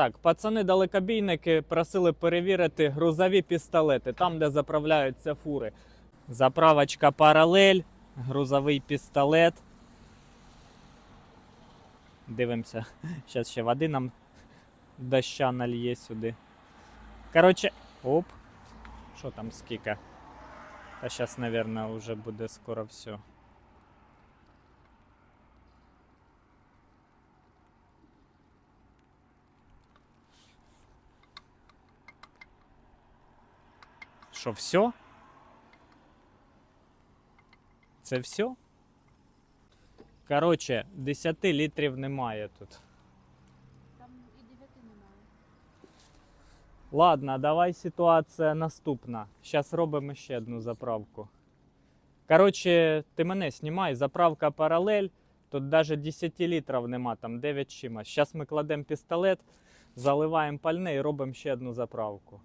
так, пацани далекобійники просили перевірити грузові пістолети, там, де заправляються фури. Заправочка паралель, грузовий пістолет. Дивимося. Зараз ще води нам доща нальє сюди. Коротше, оп. Що там скільки? Та зараз, мабуть, вже буде скоро все. Що, все? Це все? Коротше, 10 літрів немає тут. Там і дев'яти немає. Ладно, давай ситуація наступна. Зараз робимо ще одну заправку. Коротше, ти мене знімай, заправка паралель. Тут навіть 10 літрів нема, там 9 чимось. Зараз ми кладемо пістолет, заливаємо пальне і робимо ще одну заправку.